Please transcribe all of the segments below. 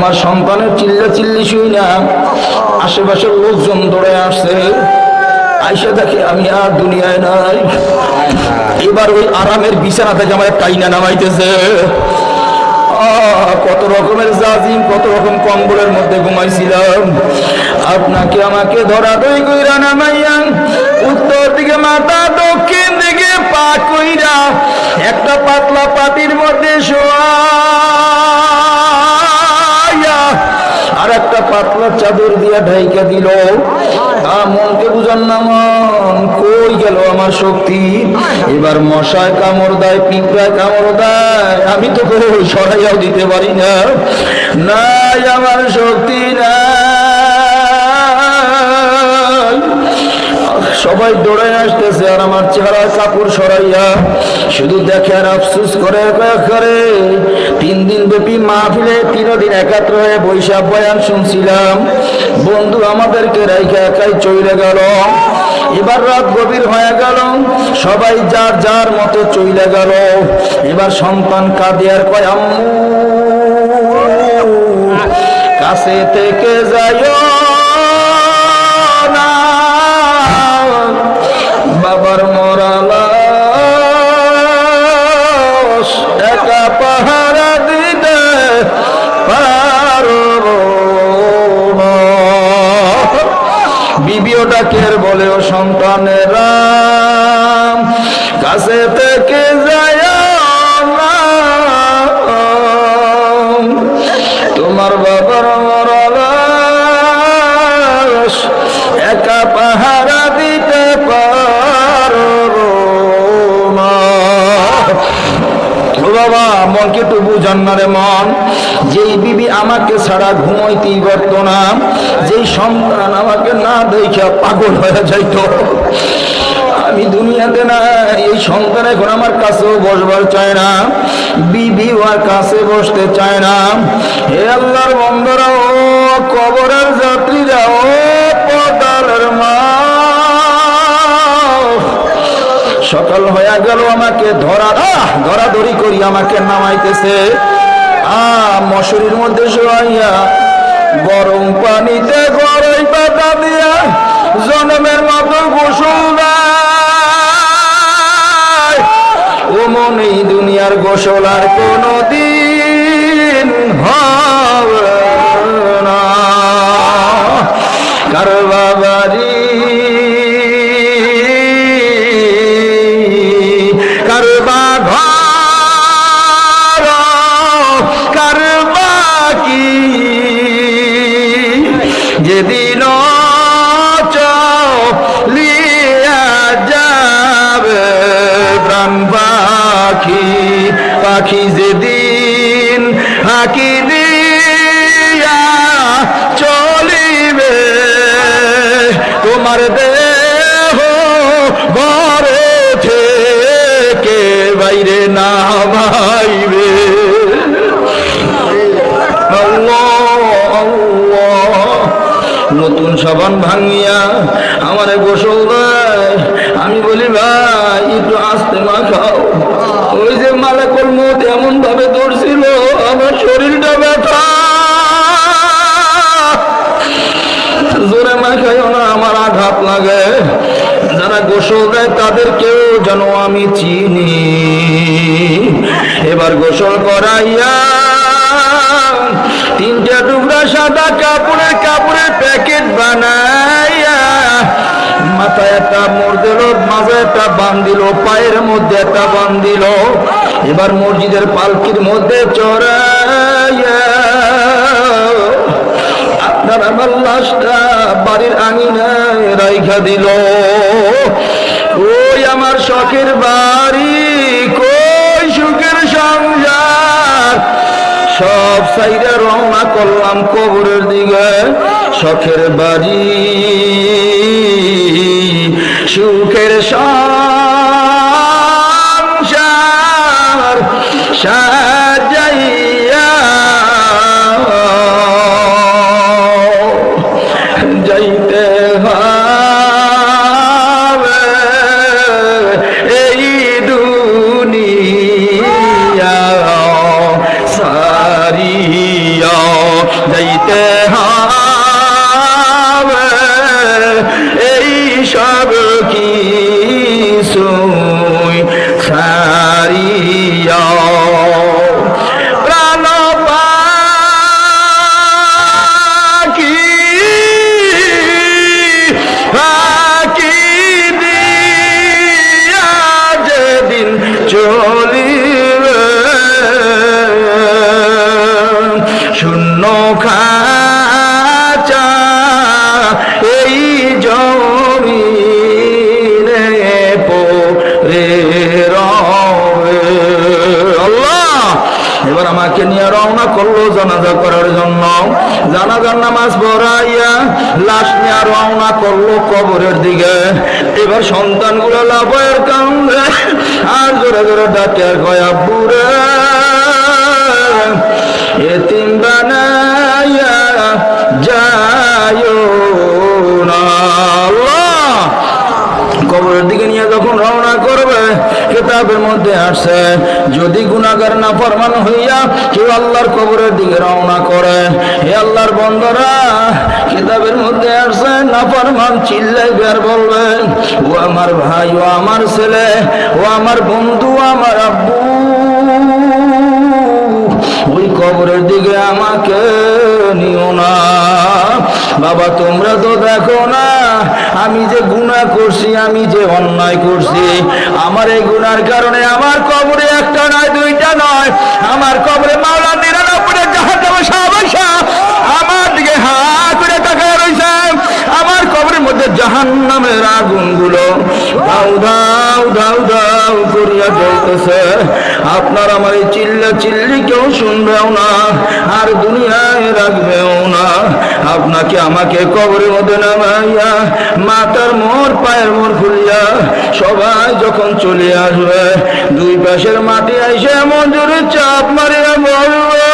আমার সন্তানের চিল্লা চিল্লি শুই না। আশেপাশের লোকজন দৌড়ে আসছে। আইসা দেখে আমি আর দুনিয়ায় নাই। এবার ওই আরামের বিছানা থেকে আমার টাইনা নামাইতেছে। কত রকমের জাজিম, কত রকম কম্বলের মধ্যে ঘুমাইছিলাম। আপনাকে আমাকে ধরা দই কইরা নামাইয়া উত্তর দিকে মাথা, দক্ষিণ দিকে পা কইরা একটা পাতলা পাতির মধ্যে শোয়া। আর একটা পাতলা চাদর দিয়া ঢাইকা দিল। তা মনকে বুঝান না মন, কই গেল আমার শক্তি? এবার মশায় কামড় দেয়, পিঁপড়ায় কামড় দেয়। আমি তো সরাইয়াও দিতে পারি না। নাই আমার শক্তি, নাই সবাই দৌড়ে আসতেছে আর আমার চেহারা কাপড় সরাইয়া শুধু দেখে আর আফসুস করে করে তিন দিন ব্যাপী মাহফিলে তিনদিন একাত্র হয়ে বৈশাখ বয়ান শুনছিলাম। বন্ধু আমাদেরকে রাইখা একাই চলে গেল। এবার রাত গভীর হয়ে গেল, সবাই যার যার মতো চলে গেল। এবার সন্তান কাঁদে আর কয়, আম্মু, কাছে থেকে যাইও। ডাকের বলেও সন্তানেরা কাছে থেকে যায় মনকে তো বুঝান মন। যেই বিবি আমাকে ছাড়া ঘুমাইতেই পারত না, যেই সন্তান আমাকে না দেখা পাগল হয়ে যাইতো। আমি দুনিয়াতে না এই সন্তান এখন আমার কাছেও বসবার চায় না বিবি আর কাছে বসতে চায় না। হে আল্লাহর বন্ধরা ও কবরের যাত্রীরা, ও সকাল হয়ে গেল, আমাকে ধরা ধরা ধরাধরি করি, আমাকে নামাইতেছে। আ, মশুরির মধ্যে শোয়াইয়া গরম পানিতে গরম পাতা দিয়া জনমের মতো গোসল ও মনে দুনিয়ার গোসল আর কোনো দিন পাখি পাখি যেদিন হাকি দিয়া চলিবে, তোমার দেহ ঘরে থেকে বাইরে না ভাইবে। নতুন সাবান ভাঙিয়া আমারে গোসল দেয়। আমি বলি, ভাই, একটু আস্তে মা খাও মালাকল মত এমন ভাবে ধরছিল আমার শরীরটা ব্যথা। জোরে মা খাইও না, আমার আঘাত লাগে। যারা গোসল দেয় তাদেরকেও যেন আমি চিনি। এবার গোসল করাইয়া তিনটা টুকরা সাদা কাপড়ের কাপড়ের প্যাকেট বানাইয়া মাথায় একটা মোড় দিল মাথায় একটা বান দিল, পায়ের মধ্যে একটা বান দিল। এবার মসজিদের পালকির মধ্যে আপনার আমার লাশটা বাড়ির আঙিনায় রাইখা দিল। ওই আমার শখের বাড়ি, কই সুখের সংসার? সব সাইডে রওনা করলাম কবরের দিকে, শখের বাড়ি, সুখের সংসার রওনা করল কবরের দিকে। এবার সন্তানগুলো লাভের কান্দে, আর জোরে জোরে ডাকে গয়া কয় আব্বুরে এতিম বানাইয়া যায় না আল্লাহ কবরের দিকে নিয়ে যখন রওনা করবে কিতাবের মধ্যে আসছে যদি গুনাগার না ফরমান হইয়া কেউ আল্লাহর কবরের দিকে রওনা করে, হে আল্লাহর বন্ধরা, কিতাবের মধ্যে আসছে না ফরমান চিল্লাই বের বলবে, ও আমার ভাই, ও আমার ছেলে, ও আমার বন্ধু আমার আব্বু, ওই কবরের দিকে আমাকে নিও না। বাবা, তোমরা তো দেখো না, আমি যে গুনাহ করছি, আমি যে অন্যায় করছি। আমার এই গুনার কারণে আমার কবরে একটা নয়, দুইটা নয়। আমার কবরে মাওলা নিরানব্বই জাহাজ আমার দিকে হা করে তাকায় রয়েছে আমার কবরের মধ্যে জাহান নামের আগুনগুলো দাউ দাউ দাউ দাউ করিয়া জ্বলতেছে। আপনার আমার এই চিল্লা চিল্লি কেউ শুনবেও না, আর দুনিয়ায় রাখবেও না। আপনাকে আমাকে কবরের মধ্যে নামাইয়া মাথার মোর পায়ের মোর খুলিয়া সবাই যখন চলে আসবে, দুই পাশের মাটি আইসে এমন জোরে চাপ মারিয়া বলবে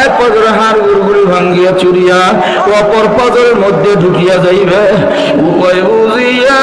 এক পদর হাড় গুড়গুড়ি ভাঙ্গিয়া চুরিয়া, অপর পদরের মধ্যে ঢুকিয়া যাইবে। উপায় বুঝিয়া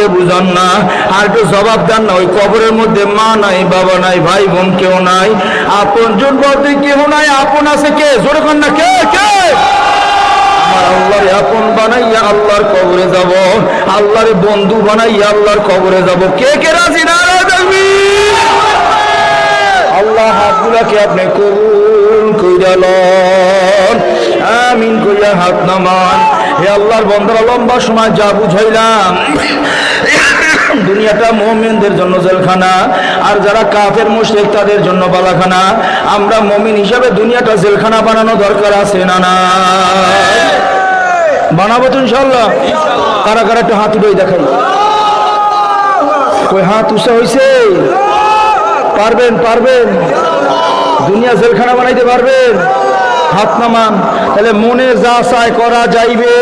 মনকে বুঝান না, আর একটু জবাব দেন না, ওই কবরের মধ্যে মা নাই, বাবা নাই, ভাই বোন কেউ নাই। আপন জন বলতে কেউ নাই, আপন আছে কে? জোরে কর না, কে কে? আল্লাহর আপন বানাইয়া আল্লাহর কবরে যাব, আল্লাহর বন্ধু বানাইয়া আল্লাহর কবরে যাব। কে কে রাজি? না আল্লাহ হাতগুলাকে আপনি কবুল কইরা লন, আমিন হাত নামান। হে আল্লাহর বন্ধুরা লম্বা সময় যা বুঝাইলাম। দুনিয়াটা মোমেনদের জন্য জেলখানা, আর যারা কাফের, মুশরিক, তাদের জন্য বালাখানা। আমরা মমিন হিসাবে দুনিয়াটা জেলখানা বানানো দরকার আছে না না? বানাবো তো ইনশাল্লাহ কারা কারা একটু হাত উঠেই দেখাই কই হাত উষা হইছে? পারবেন পারবেন। দুনিয়া জেলখানা বানাইতে পারবেন। হাত নামান। তাহলে মনে যা চায় করা যাইবে।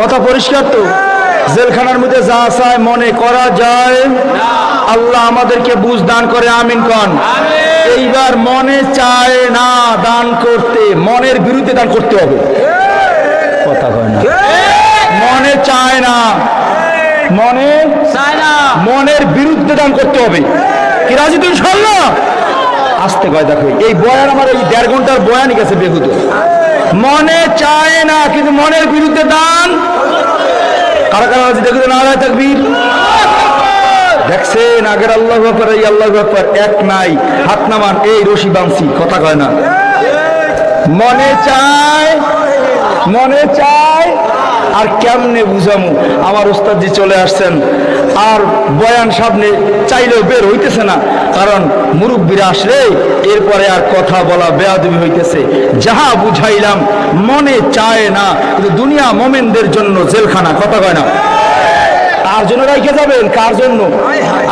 কথা পরিষ্কার তো? জেলখানার মধ্যে যা চায় মনে করা যায়। আল্লাহ আমাদেরকে বুঝ দান করে আমিন কন। এইবার মনে চায় না দান করতে মনের বিরুদ্ধে দান করতে হবে। কথা কয় না। মনে চায় না। মনে চায় না। মনের বিরুদ্ধে দান করতে হবে। কি রাজি তুমি ইনশাল্লাহ আসতে কয় দেখো এই বয়ান আমার এই দেড় ঘণ্টার বয়ানই গেছে বেহুদ। মনে চায় না, কিন্তু মনের বিরুদ্ধে দান। কারা কারা রাজি দেখো না রায় থাকবির দেখছেন, আগের আল্লাহ ব্যাপার এই আল্লাহ ব্যাপার এক নাই, হাত নামান, এই রশি বানছি, কথা কয় না। মনে চায় মনে চায়, আর কেমনে বুঝামু? আমার ওস্তাদ চলে আসছেন। আর বয়ান সামনে চাইলেও বের হইতেছে না। কারণ মুরব্বীরা আসলে এরপরে আর কথা বলা বেয়াদবি হইতেছে। যাহা বুঝাইলাম, মনে চায় না। কিন্তু দুনিয়া মোমেনদের জন্য জেলখানা, কথা কয় না। কার জন্য রাইখে যাবেন? কার জন্য?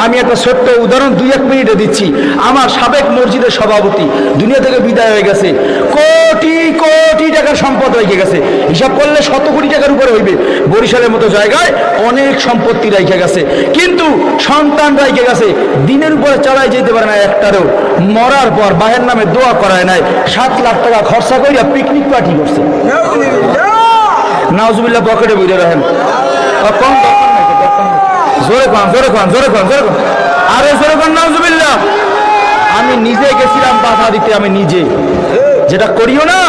আমি একটা ছোট্ট উদাহরণ দুই এক মিনিটে দিচ্ছি। আমার সাবেক মসজিদের সভাপতি দুনিয়া থেকে বিদায় হয়ে গেছে। কোটি কোটি টাকার সম্পদ রেখে গেছে। হিসাব করলে শত কোটি টাকার উপরে হইবে। বরিশালের মতো জায়গায় অনেক সম্পত্তি রেখে গেছে। কিন্তু সন্তান রেখে গেছে। দিনের উপরে চালাই যেতে পারে না একটারও। মরার পর বাহের নামে দোয়া করায় নাই। সাত লাখ টাকা খরচা করিয়া পিকনিক পার্টি করছে। নাউজুবিল্লাহ। পকেটে বুঝে রাখেন। কম দরকার নাই, দরকার নাই। জোরে খান জোরে খান জোরে খান জোরে খান আরে জোরে খান নাউজুবিল্লাহ। আমি নিজে গেছিলাম বাধা দিতে, আমি নিজে। যেটা করিও না,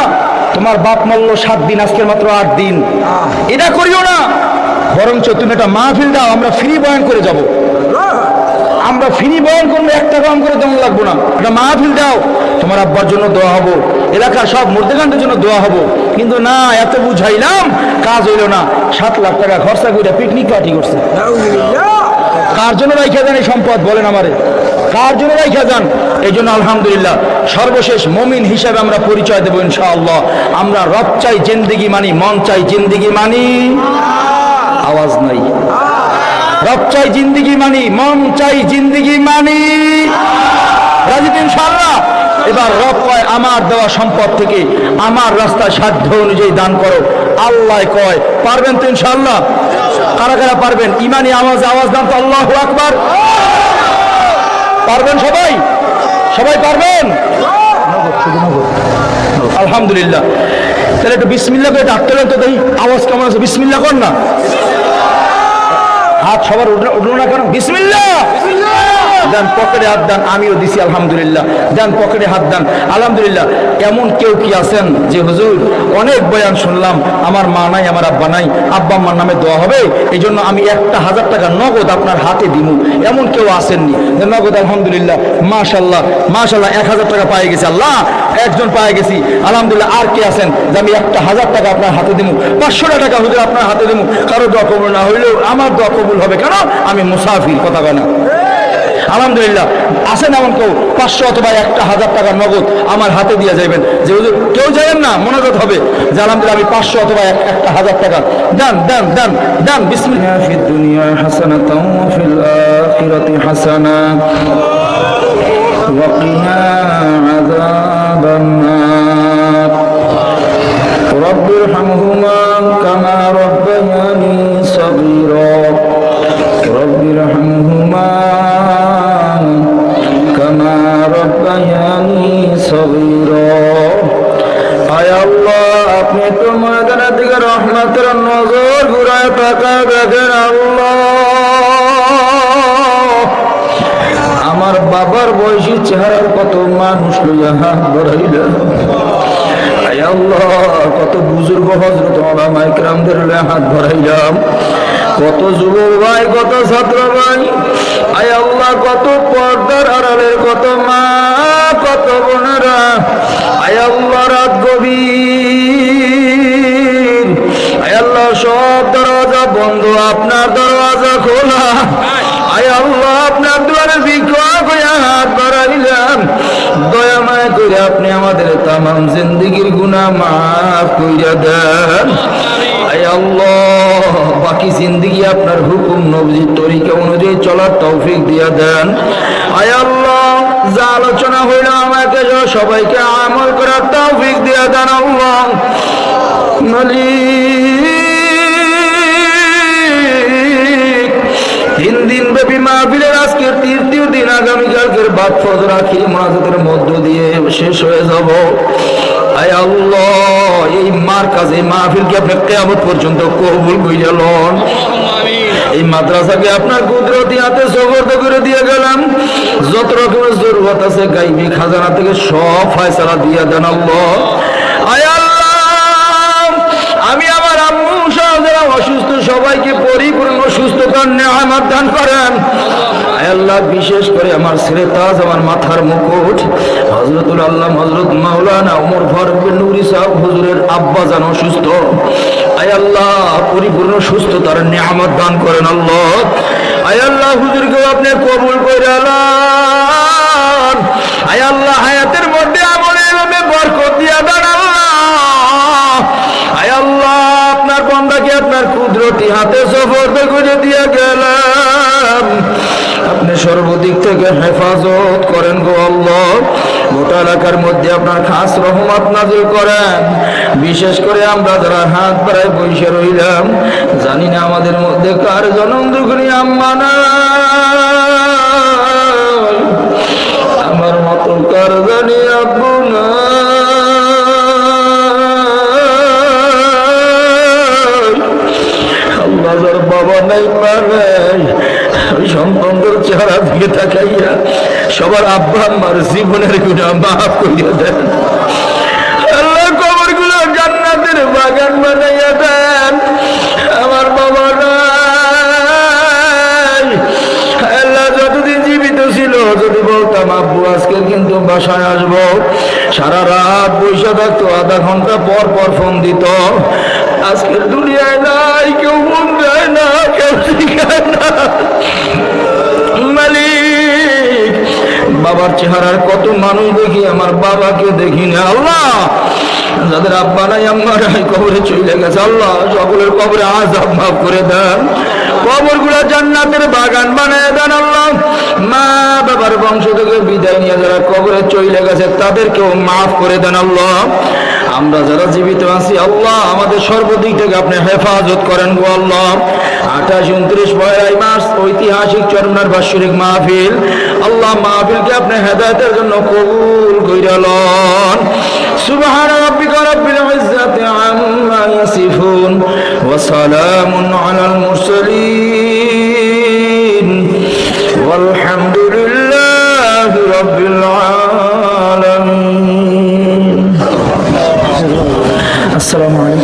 তোমার বাপ মল্ল সাত দিন, আজকের মাত্র আট দিন। এটা করিও না। বরঞ্চ তুমি একটা মাহফিল দাও, আমরা ফ্রি বয়ান করে যাব। আমরা ফ্রি বয়ান করলে এক টাকা কম করে তেমন লাগবো না। একটা মাহফিল দাও, তোমার আব্বার জন্য দোয়া হব, এলাকার সব মর্দেকান্তের জন্য দোয়া হব। কিন্তু না, এত বুঝাইলাম, কাজ হইল না। সাত লাখ টাকা খরচা করে পিকনিক পার্টি করছে। কার জন্য রাইখা যান এই সম্পদ, বলেন আমারে। কার জন্য রাইখা যান এই জন্য আলহামদুলিল্লাহ, সর্বশেষ মমিন হিসাবে আমরা পরিচয় দেবো ইনশাআল্লাহ। আমরা রব চাই জিন্দিগি মানি, মন চাই জিন্দিগি মানি। আওয়াজ নাই। রব চাই জিন্দিগি মানি, মন চাই জিন্দিগি মানি। রাজিদ ইনশাআল্লাহ? এবার রব কয়, আমার দেওয়া সম্পদ থেকে আমার রাস্তায় সাধ্য অনুযায়ী দান করো। আল্লাহ কয়, পারবেন তো ইনশাআল্লাহ? কারা কারা পারবেন? ইমানি আওয়াজ আওয়াজ দান তো আল্লাহ আকবার। পারবেন সবাই? সবাই পারবেন? আলহামদুলিল্লাহ। তাহলে একটু বিসমিল্লা করে ডাকতে তো দেই আওয়াজ কেমন আছে। বিসমিল্লা কর না। হাত সবার উঠল উঠল না কেন? বিসমিল্লা দেন পকেটে হাত দেন আমিও দিছি আলহামদুলিল্লাহ। দেন পকেটে হাত দেন আলহামদুলিল্লাহ। এমন কেউ কি আছেন যে, হুজুর, অনেক বয়ান শুনলাম, আমার মা নাই, আমার আব্বা নাই, আব্বা আম্মার নামে দেওয়া হবে এই জন্য আমি একটা হাজার টাকা নগদ আপনার হাতে দিব এমন কেউ আসেননি নগদ আলহামদুলিল্লাহ মাশাল্লাহ মাশাল্লাহ এক হাজার টাকা পাই গেছি, আল্লাহ, একজন পাই গেছি, আলহামদুলিল্লাহ, আর কে আছেন যে, আমি একটা হাজার টাকা আপনার হাতে দিমু, পাঁচশো টাকা হুজুর আপনার হাতে দিমু? কারও দোয়া কবুল না হইলেও আমার দোয়া কবুল হবে কেন? আমি মুসাফির, কথা কয় না। আলহামদুলিল্লাহ আসেন এমন কেউ পাঁচশো অথবা একটা হাজার টাকা নগদ আমার হাতে দিয়ে যাবেন যে হুজুর কেউ যাবেন না মনোগত হবে যে আলহামদুলিল্লাহ আমি পাঁচশো অথবা এক- একটা হাজার টাকা দেন দেন দেন দেন বিসমিল্লাহ ফিদ দুনিয়া হাসানাতাও ওয়া ফিল আখিরাতি হাসানা وقنا عذاب النار رب ارحمهما كما ربياني صغيرا رب ارحمهما ربياني صغيرا আয় আল্লাহ আপনি তো ময়দানের দিকে রহমতের নজর ঘুরায় টাকা দেখেন আল্লাহ আমার বাবার বয়সী চেহারার কত মানুষ লইয়া হাত বাড়াইল আয় আল্লাহ, কত বুজুর্গ হজরত মাইকরামদের হাত বাড়াইলাম কত যুবক ভাই, কত ছাত্র ভাই, আয় আল্লাহ, কত পর্দার আড়ালের, কত মা, কত বোনেরা, আয় আল্লাহ, রাত গভীর। আয় আল্লাহ, সব দরজা বন্ধ, আপনার দরজা খোলা। আয় আল্লাহ আপনার দুয়ারে ভিক্ষা কইয়া হাত বাড়াইলাম দয়া মায়া করে আপনি আমাদের তামাম জিন্দিগির গুনাহ মাফ কইরা দেন। বাকি জিন্দিগি আপনার হুকুম নবজির তরিকা অনুযায়ী চলার তৌফিক দিয়া দেন। আয় যা আলোচনা হইল আমাকে সবাইকে আমল করার তৌফিক দিয়া দেন আল্লাহ। আগামীকালকের বাদ ফজর আখির মোনাজাতের মধ্য দিয়ে শেষ হয়ে যাব। আয় আল্লাহ, এই মার কাছে মাহফিলকে আপনি কেয়ামত পর্যন্ত কবুল কইরা লন? এই মাদ্রাসাকে আপনার কুদরতি হাতে সবর্দ করে দিয়ে গেলাম। যত রকমের জরুরত আছে, গাইবি খাজানা থেকে সব ফয়সালা দিয়ে দেন আল্লাহ। আয় আল্লাহ, আমি আমার আম্মু সহ অসুস্থ, সবাইকে পরিপূর্ণ সুস্থতার নেহামত দান করেন। আল্লাহ, বিশেষ করে আমার ছেলে তাজ, আমার মাথার মুকুট। হজরতুল আল্লাহ হজরত মাওলানা ওমর ফারুক নুরি সাহেব, হুজুরের আব্বা জান অসুস্থ আয় আল্লাহ, পরিপূর্ণ সুস্থ তার নেহামত দান করেন আল্লাহ। আয় আল্লাহ হুজুরকেও আপনি কবুল করে আল্লাহ আয় আল্লাহ, হায়াতের মধ্যে আমলে এভাবে বরকত দিয়া দেন আয় আল্লাহ, আপনার বন্দাকে আপনার কুদরতি হাতে সফরতে করে দিয়ে গেলাম আপনি সর্বদিক থেকে হেফাজত করেন গো আল্লাহ গোটা এলাকার মধ্যে আপনার খাস রহমত নাজিল করেন বিশেষ করে আমরা যারা হাত বাড়ায় বসে রইলাম, জানি না আমাদের মধ্যে কার জনম দুগুনি আম্মা নাই। আমার মতো কার জানি আব্বু। আল্লাহ বাবা নাই, মা ওই সন্তানদের চেহারা দিকে তাকাইয়া সবার আব্বা আম্মার জীবনের গুণা মাফ করিয়া দেন। আল্লাহ কবরগুলো জান্নাতের বাগান বানাইয়া দেন। আমার বাবা আল্লাহ যতদিন জীবিত ছিল, যদি বলতাম, আব্বু, আজকে কিন্তু বাসায় আসব। সারা রাত বৈশা থাকতো, আধা ঘণ্টা পর পর ফোন দিত। আজকের দুনিয়ায় নাই, কেউ ফোন দেয় না, কেউ শিখায় না। বাবার চেহারার কত মানুষ দেখি, আমার বাবাকে দেখি না, আল্লাহ। যাদের আব্বা নাই নাই, কবরে চলে গেছে, আল্লাহ, সকলের কবরে আজাব মাফ করে দেন। কবরগুলা জান্নাতের বাগান বানায় দেন, আল্লাহ। মা বাবার বংশ থেকে বিদায় নিয়ে যারা কবরে চলে গেছে, তাদেরকেও মাফ করে দেন, আল্লাহ। আমরা যারা জীবিত আছি, আল্লাহ আমাদের সর্বদিক থেকে আপনি হেফাজত করেন গো আল্লাহ। আঠাশ, উনত্রিশ, পয়লাই মাস ঐতিহাসিক চরমনার বাৎসরিক মাহফিল। আল্লাহ মাহফিলকে আপনি হেদায়তের জন্য কবুল কইরালন সুবহান রাব্বিকা রাব্বিল ইজ্জাতি আম্মা ইয়াসিফুন ওয়া সালামুন আলাল মুরসালিন। আসসালামু আলাইকুম